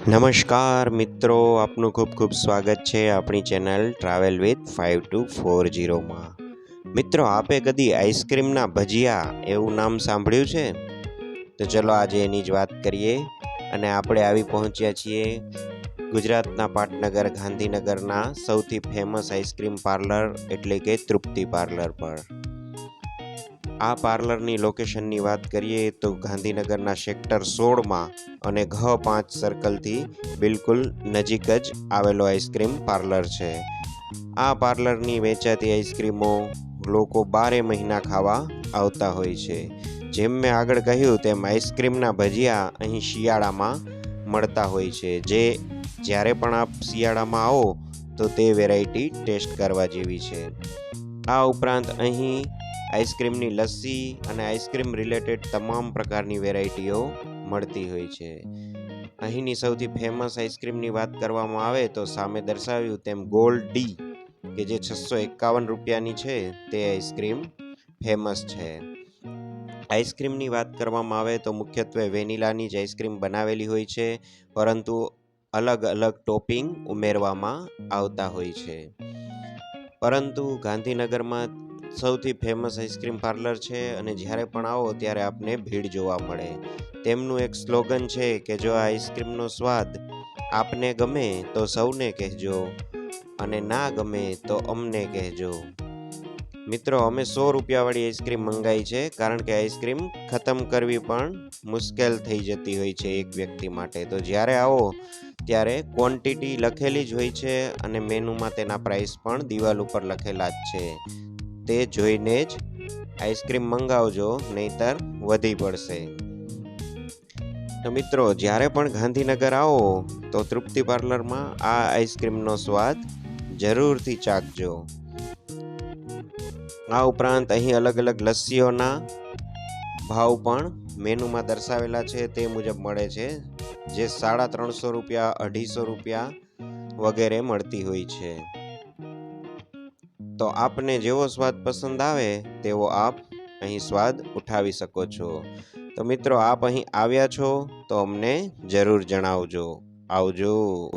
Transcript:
નમસ્કાર મિત્રો, આપનું ખૂબ ખૂબ સ્વાગત છે આપણી channel travel with five two four જીરોમાં મિત્રો, આપે કદી આઈસ્ક્રીમના ભજીયા એવું નામ સાંભળ્યું છે? તો ચલો આજે એની જ વાત કરીએ અને આપણે આવી પહોંચ્યા છીએ ગુજરાતના પાટનગર, ગાંધીનગરના સૌથી ફેમસ આઈસ્ક્રીમ પાર્લર એટલે કે તૃપ્તિ પાર્લર પર. આ પાર્લરની લોકેશનની વાત કરીએ તો ગાંધીનગરના સેક્ટર સોળમાં અને ઘ પાંચ સર્કલથી બિલકુલ નજીક જ આવેલો આઈસ્ક્રીમ પાર્લર છે. આ પાર્લરની વેચાતી આઈસ્ક્રીમો લોકો બારે મહિના ખાવા આવતા હોય છે. જેમ મેં આગળ કહ્યું તેમ આઈસ્ક્રીમના ભજીયા અહીં શિયાળામાં મળતા હોય છે. જે જ્યારે પણ આપ શિયાળામાં આવો તો તે વેરાયટી ટેસ્ટ કરવા જેવી છે. આ ઉપરાંત અહીં આઈસ્ક્રીમની લસ્સી અને આઈસ્ક્રીમ રિલેટેડ તમામ પ્રકારની વેરાયટીઓ મળતી હોય છે. અહીંની સૌથી ફેમસ આઈસ્ક્રીમની વાત કરવામાં આવે તો સામે દર્શાવ્યું તેમ ગોલ્ડ ડી, કે જે છસો એકાવન રૂપિયાની છે, તે આઈસ્ક્રીમ ફેમસ છે. આઈસ્ક્રીમની વાત કરવામાં આવે તો મુખ્યત્વે વેનીલાની જ આઈસ્ક્રીમ બનાવેલી હોય છે, પરંતુ અલગ અલગ ટોપિંગ ઉમેરવામાં આવતા હોય છે. પરંતુ ગાંધીનગરમાં સૌથી ફેમસ આઈસ્ક્રીમ પાર્લર છે અને જ્યારે પણ આવો ત્યારે આપને ભીડ જોવા મળે. તેમનું એક સ્લોગન છે કે જો આ આઈસ્ક્રીમનો સ્વાદ આપને ગમે તો સૌને કહેજો અને ના ગમે તો અમને કહેજો. મિત્રો, અમે સો રૂપિયાવાળી આઈસ્ક્રીમ મંગાવી છે કારણ કે આઈસ્ક્રીમ ખતમ કરવી પણ મુશ્કેલ થઈ જતી હોય છે એક વ્યક્તિ માટે. તો જ્યારે આવો ત્યારે ક્વોન્ટિટી લખેલી જ હોય છે અને મેનુમાં તેના પ્રાઇસ પણ દિવાલ ઉપર લખેલા જ છે. તે જોઈને જ આઈસ્ક્રીમ મંગાવજો, નહીતર વધી પડશે. તો મિત્રો, જ્યારે પણ ગાંધીનગર આવો, તો તૃપ્તિ પાર્લરમાં આ આઈસ્ક્રીમનો સ્વાદ જરૂરથી ચાખજો. આ ઉપરાંત અહીં અલગ અલગ લસ્સીઓના ભાવ પણ મેનુમાં દર્શાવેલા છે, તે મુજબ મળે છે, જે સાડા ત્રણસો રૂપિયા, અઢીસો રૂપિયા વગેરે મળતી હોય છે. તો આપને જેવો સ્વાદ પસંદ આવે, તેવો આપ અહીં સ્વાદ ઉઠાવી શકો છો. તો મિત્રો, આપ અહીં આવ્યા છો, તો અમને જરૂર જણાવજો. આવજો.